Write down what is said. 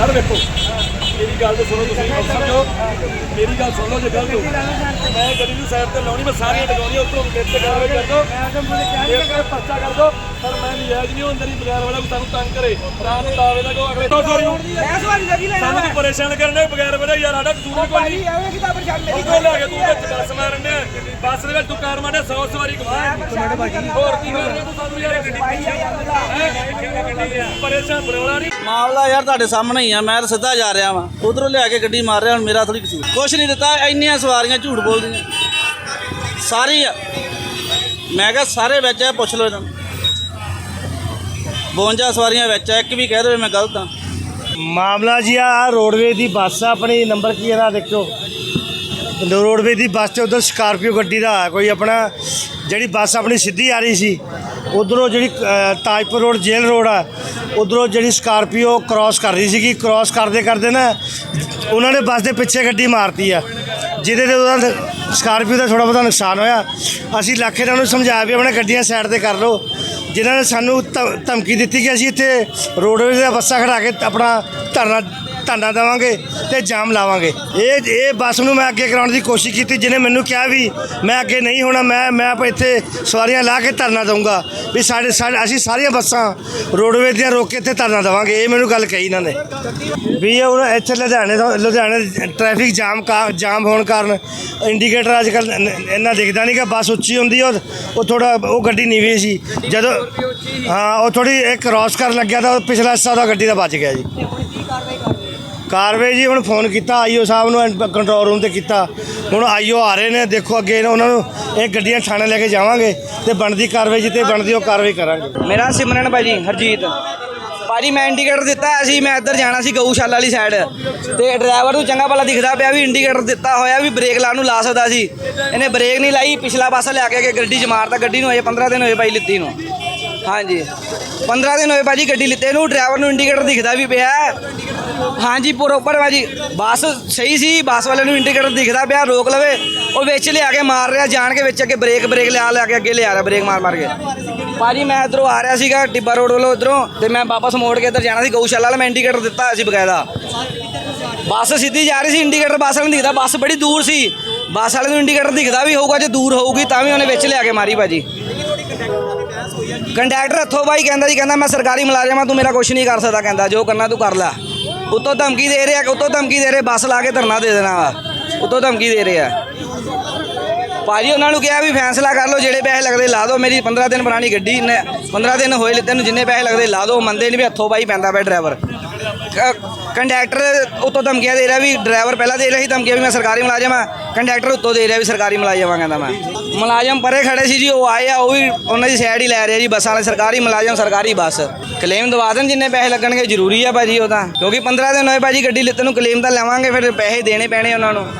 ਗੱਲ ਤੇ ਸੁਣੋ ਤੁਸੀਂ ਅਫਸਰ ਜੋ ਮੇਰੀ ਗੱਲ ਸੁਣ ਲਓ ਜੇ ਗਲਤ ਹੋ ਮੈਂ ਗੱਡੀ ਨੂੰ ਸਾਈਡ ਤੇ ਲਾਉਣੀ ਮੈਂ ਸਾਰੀਆਂ ਟਿਕਾਉਣੀਆਂ ਉੱਤੋਂ ਮੇਰੇ ਤੇ ਕਾਰਵਾਈ ਕਰ ਦੋ ਮੇਰੇ ਤੇ ਪਰਚਾ ਕਰ ਦੋ ਪਰ ਮੈਂ ਨਜਾਇਜ਼ ਨਹੀਂ ਉਹ ਅੰਦਰ ਹੀ ਬਗੈਰ ਵਾਲਾ ਕੋਈ ਸਾਨੂੰ ਤੰਗ ਕਰੇ। ਰਾਤ ਨੂੰ ਦਾਵੇ ਦਾ ਕੋ ਅਗਲੇ ਤੋਂ ਸੋਰੀ ਮੈਂ ਸਵਾਰੀ ਲੱਗੀ ਲੈਣਾ ਸਾਨੂੰ ਤੂੰ ਪਰੇਸ਼ਾਨ ਕਰਨੇ ਬਗੈਰ ਵਜ੍ਹਾ ਯਾਰ ਸਾਡਾ ਕਸੂਰ ਕੋਈ। ਨਹੀਂ ਐਵੇਂ ਕਿਦਾਂ ਪਰੇਸ਼ਾਨ? ਮੇਰੀ ਉਹ ਲੈ ਕੇ ਤੂੰ ਵਿੱਚ ਬੱਸ ਮਾਰਨ ਡਿਆ। ਬੱਸ ਦੇ ਵਿੱਚ ਤੂੰ ਕਾਰ ਮਾਰਨੇ 100 ਸਵਾਰੀ ਕਮਾ ਹੋਰ ਕੀ ਕਰ ਰਿਹਾ ਤੂੰ ਸਾਨੂੰ ਯਾਰ ਗੱਡੀ ਪਰੇਸ਼ਾਨ ਬਰੋਲਾ ਨਹੀਂ। ਮਾਮਲਾ ਯਾਰ ਤੁਹਾਡੇ ਸਾਹਮਣੇ ਹੀ ਆ ਮੈਂ ਤਾਂ ਸਿੱਧਾ ਜਾ ਰਿਹਾ ਵਾਂ। ਉਧਰੋਂ ਲਿਆ ਕੇ ਗੱਡੀ ਮਾਰ ਰਿਹਾ ਹੁਣ ਮੇਰਾ ਥੋੜੀ ਕਸੂਰ। ਕੁਛ ਨਹੀਂ ਦਿੱਤਾ ਇੰਨੀਆਂ ਸਵਾਰੀਆਂ ਝੂਠ ਬੋਲਦੀਆਂ। ਸਾਰੀ ਆ। ਮੈਂ ਕਿਹਾ ਸਾਰੇ ਵਿੱਚ ਆ ਪੁੱਛ ਲਓ ਇਹਨਾਂ ਨੂੰ। 52 ਸਵਾਰੀਆਂ ਵਿੱਚ ਆ ਇੱਕ ਵੀ ਕਹਿ ਦੇਵੇ ਮੈਂ ਗਲਤ ਆ। ਮਾਮਲਾ ਜੀ ਆ ਰੋਡਵੇ ਦੀ ਬੱਸ ਆ ਆਪਣੀ ਨੰਬਰ ਕੀ ਇਹਦਾ ਦੇਖੋ। ਰੋਡਵੇ ਦੀ ਬੱਸ ਤੇ ਉਧਰ ਸਕਾਰਪੀਓ ਗੱਡੀ ਦਾ ਆ ਕੋਈ ਆਪਣਾ ਜਿਹੜੀ ਬੱਸ ਆਪਣੀ ਸਿੱਧੀ ਆ ਰਹੀ ਸੀ, ਉਧਰੋਂ ਜਿਹੜੀ ਤਾਜਪੁਰ ਰੋਡ, ਜੇਲ੍ਹ ਰੋਡ ਆ, ਉਧਰੋਂ ਜਿਹੜੀ ਸਕਾਰਪੀਓ ਕ੍ਰਾਸ ਕਰ ਰਹੀ ਸੀਗੀ ਕ੍ਰਾਸ ਕਰਦੇ ਕਰਦੇ ਨਾ ਉਹਨਾਂ ਨੇ ਬੱਸ ਦੇ ਪਿੱਛੇ ਗੱਡੀ ਮਾਰਤੀ ਆ, ਜਿਹਦੇ ਤੇ ਉਹਦਾ ਸਕਾਰਪੀਓ ਦਾ ਥੋੜਾ ਬਹੁਤਾ ਨੁਕਸਾਨ ਹੋਇਆ। ਅਸੀਂ ਲੱਖੇ ਨਾਲ ਉਹਨੂੰ ਸਮਝਾਇਆ ਵੀ ਆਪਣੇ ਗੱਡੀਆਂ ਸਾਈਡ ਤੇ ਕਰ ਲਓ। ਜਿਨ੍ਹਾਂ ਨੇ ਸਾਨੂੰ ਧਮ- ਧਮਕੀ ਦਿੱਤੀ ਕਿ ਅਸੀਂ ਇੱਥੇ ਰੋਡਵੇਜ਼ ਦੀਆਂ ਬੱਸਾਂ ਖੜਾ ਕੇ ਆਪਣਾ ਧਰਨਾ ਧਰਨਾ ਦੇਵਾਂਗੇ ਤੇ ਜਾਮ ਲਾਵਾਂਗੇ। ਇਹ ਇਹ ਬੱਸ ਨੂੰ ਮੈਂ ਅੱਗੇ ਕਰਾਉਣ ਦੀ ਕੋਸ਼ਿਸ਼ ਕੀਤੀ, ਜਿਹਨੇ ਮੈਨੂੰ ਕਿਹਾ ਵੀ ਮੈਂ ਅੱਗੇ ਨਹੀਂ ਹੋਣਾ, ਮੈਂ ਮੈਂ ਆਪਾਂ ਇੱਥੇ ਸਵਾਰੀਆਂ ਲਾ ਕੇ ਧਰਨਾ ਦਊਂਗਾ ਵੀ ਸਾਡੇ ਸਾਡੇ, ਅਸੀਂ ਸਾਰੀਆਂ ਬੱਸਾਂ ਰੋਡਵੇਜ਼ ਦੀਆਂ ਰੋਕ ਕੇ ਇੱਥੇ ਧਰਨਾ ਦੇਵਾਂਗੇ। ਇਹ ਮੈਨੂੰ ਗੱਲ ਕਹੀ ਇਹਨਾਂ ਨੇ। ਵੀ ਇਹ ਹੁਣ ਇੱਥੇ ਲੁਧਿਆਣੇ ਤੋਂ, ਲੁਧਿਆਣੇ ਟ੍ਰੈਫਿਕ ਜਾਮ ਕਾ, ਜਾਮ ਹੋਣ ਕਾਰਨ ਇੰਡੀਕੇਟਰ ਅੱਜ ਕੱਲ ਇੰਨਾ ਦਿਖਦਾ ਨਹੀਂ ਕਿ ਬੱਸ ਉੱਚੀ ਹੁੰਦੀ ਔਰ ਉਹ ਥੋੜਾ ਉਹ ਗੱਡੀ ਨੀਵੀਂ ਸੀ। ਜਦੋਂ ਹਾਂ ਉਹ ਥੋੜੀ ਇੱਕ ਕ੍ਰਾਸ ਕਰਨ ਲੱਗਿਆ ਤਾਂ ਉਹ ਪਿਛਲਾ ਹਿੱਸਾ ਉਹਦਾ ਗੱਡੀ ਦਾ ਬਚ ਗਿਆ ਜੀ। ਕਾਰਵਾਈ ਜੀ ਹੁਣ ਫੋਨ ਕੀਤਾ ਆਈਓ ਸਾਹਿਬ ਨੂੰ ਕੰਟਰੋਲ ਰੂਮ ਤੇ ਕੀਤਾ। ਹੁਣ ਆਈਓ ਆ ਰਹੇ ਨੇ ਦੇਖੋ ਅੱਗੇ ਉਹਨਾਂ ਨੂੰ ਇਹ ਗੱਡੀਆਂ ਥਾਣੇ ਲੈ ਕੇ ਜਾਵਾਂਗੇ ਤੇ ਬਣਦੀ ਕਾਰਵਾਈ ਜਿੱਤੇ ਬਣਦੀ ਉਹ ਕਾਰਵਾਈ ਕਰਾਂਗੇ। ਮੇਰਾ ਸਿਮਰਨ ਭਾਜੀ ਹਰਜੀਤ। ਭਾਜੀ ਮੈਂ ਇੰਡੀਕੇਟਰ ਦਿੱਤਾ ਹੋਇਆ ਸੀ ਮੈਂ ਇੱਧਰ ਜਾਣਾ ਸੀ ਗਊਸ਼ਾਲਾ ਵਾਲੀ ਸਾਈਡ ਤੇ ਡਰਾਈਵਰ ਨੂੰ ਚੰਗਾ ਭਲਾ ਦਿਖਦਾ ਪਿਆ ਵੀ ਇੰਡੀਕੇਟਰ ਦਿੱਤਾ ਹੋਇਆ ਵੀ ਬ੍ਰੇਕ ਲਾਉਣ ਨੂੰ ਲਾ ਸਕਦਾ ਸੀ। ਇਹਨੇ ਬ੍ਰੇਕ ਨਹੀਂ ਲਾਈ ਪਿਛਲਾ ਪਾਸਾ ਲਿਆ ਕੇ ਅੱਗੇ ਗੱਡੀ 'ਚ ਮਾਰਤਾ ਗੱਡੀ ਨੂੰ ਅਜੇ 15 ਦਿਨ ਹੋਏ ਭਾਈ ਲਿੱਤੀ ਨੂੰ। ਹਾਂਜੀ। 15 ਦਿਨ ਹੋਏ ਭਾਜੀ ਗੱਡੀ ਲਿੱਤੇ ਨੂੰ ਡਰਾਈਵਰ ਨੂੰ ਇੰਡੀਕੇਟਰ ਦਿਖਦਾ ਵੀ ਪਿਆ। ਹਾਂਜੀ ਪ੍ਰੋਪਰ ਭਾਜੀ ਬੱਸ ਸਹੀ ਸੀ, ਬੱਸ ਵਾਲੇ ਨੂੰ ਇੰਡੀਕੇਟਰ ਦਿਖਦਾ ਪਿਆ, ਰੋਕ ਲਵੇ। ਉਹ ਵਿੱਚ ਲਿਆ ਕੇ ਮਾਰ ਰਿਹਾ, ਜਾਣ ਕੇ ਵਿੱਚ ਅੱਗੇ ਬ੍ਰੇਕ ਬ੍ਰੇਕ ਲਿਆ ਲਿਆ ਕੇ ਅੱਗੇ ਲਿਆ ਰਿਹਾ ਬ੍ਰੇਕ ਮਾਰ ਮਾਰ ਕੇ। ਭਾਜੀ ਮੈਂ ਇਧਰੋਂ ਆ ਰਿਹਾ ਸੀਗਾ, ਟਿੱਬਾ ਰੋਡ ਵੱਲੋਂ ਇਧਰੋਂ ਤੇ ਮੈਂ ਵਾਪਸ ਮੋੜ ਕੇ ਇੱਧਰ ਜਾਣਾ ਸੀ, ਗਊਸ਼ਾਲਾ ਵਾਲਾ ਮੈਂ ਇੰਡੀਕੇਟਰ ਦਿੱਤਾ ਹੋਇਆ ਸੀ ਬਕਾਇਦਾ। ਬੱਸ ਸਿੱਧੀ ਜਾ ਰਹੀ ਸੀ ਇੰਡੀਕੇਟਰ ਬੱਸ ਵਾਲੇ ਨੂੰ ਦਿਖਦਾ, ਬੱਸ ਬੜੀ ਦੂਰ ਸੀ। ਬੱਸ ਵਾਲੇ ਨੂੰ ਇੰਡੀਕੇਟਰ ਦਿਖਦਾ ਵੀ ਹੋਊਗਾ, ਜੇ ਦੂਰ ਹੋਊਗੀ ਤਾਂ ਵੀ ਉਹਨੇ ਵਿੱਚ ਲਿਆ ਕੇ ਮਾਰੀ ਭਾਜੀ। ਕੰਡਕਟਰ ਹੱਥੋਂ ਬਾਈ ਕਹਿੰਦਾ ਜੀ, ਕਹਿੰਦਾ ਮੈਂ ਸਰਕਾਰੀ ਮੁਲਾਜ਼ਮ ਆ ਤੂੰ ਮੇਰਾ ਕੁਝ ਨਹੀਂ ਕਰ ਸਕਦਾ, ਕਹਿੰਦਾ, ਜੋ ਕਰਨਾ ਤੂੰ ਕਰ ਲੈ। ਉੱਤੋਂ ਧਮਕੀ ਦੇ ਰਿਹਾ, ਉੱਤੋਂ ਧਮਕੀ ਦੇ ਰਿਹਾ, ਬੱਸ ਲਾ ਕੇ ਧਰਨਾ ਦੇ ਦੇਣਾ ਵਾ। ਉੱਤੋਂ ਧਮਕੀ ਦੇ ਰਿਹਾ। ਭਾਜੀ, ਉਹਨਾਂ ਨੂੰ ਕਿਹਾ ਵੀ ਫੈਸਲਾ ਕਰ ਲਓ, ਜਿਹੜੇ ਪੈਸੇ ਲੱਗਦੇ ਲਾ ਦਿਓ। ਮੇਰੀ 15 ਦਿਨ ਪੁਰਾਣੀ ਗੱਡੀ ਨੇ 15 ਦਿਨ ਹੋਏ, ਤੈਨੂੰ ਜਿੰਨੇ ਪੈਸੇ ਲੱਗਦੇ ਲਾ ਦਿਓ। ਮੰਨਦੇ ਨਹੀਂ ਵੀ ਹੱਥੋਂ ਬਾਈ ਪੈਂਦਾ ਪਿਆ ਡਰਾਈਵਰ ਕੰਡਕਟਰ ਉੱਤੋਂ ਧਮਕੀਆਂ ਦੇ ਰਿਹਾ ਵੀ ਡਰਾਈਵਰ ਪਹਿਲਾਂ ਦੇ ਰਿਹਾ ਸੀ ਧਮਕੀਆਂ ਵੀ ਮੈਂ ਸਰਕਾਰੀ ਮੁਲਾਜ਼ਮ ਆ ਕੰਡਕਟਰ ਉੱਤੋਂ ਦੇ ਰਿਹਾ ਵੀ ਸਰਕਾਰੀ ਮੁਲਾਜ਼ਮ ਆ ਕਹਿੰਦਾ ਮੈਂ। ਮੁਲਾਜ਼ਮ ਪਰੇ ਖੜੇ ਸੀ ਜੀ, ਉਹ ਆਏ ਆ, ਉਹ ਵੀ ਉਹਨਾਂ ਦੀ ਸਾਈਡ ਹੀ ਲੈ ਰਿਹਾ ਜੀ, ਬੱਸਾਂ ਵਾਲੇ, ਸਰਕਾਰੀ ਮੁਲਾਜ਼ਮ, ਸਰਕਾਰੀ ਬੱਸ। ਕਲੇਮ ਦਵਾ ਦੇਣ, ਜਿੰਨੇ ਪੈਸੇ ਲੱਗਣਗੇ ਜ਼ਰੂਰੀ ਆ ਭਾਜੀ ਉਹ ਤਾਂ। ਕਿਉਂਕਿ 15 ਦਿਨ ਹੋਏ ਭਾਜੀ ਗੱਡੀ ਲਿੱਤੇ ਨੂੰ ਕਲੇਮ ਤਾਂ ਲਵਾਂਗੇ, ਫਿਰ ਪੈਸੇ ਦੇਣੇ ਪੈਣੇ ਉਹਨਾਂ ਨੂੰ।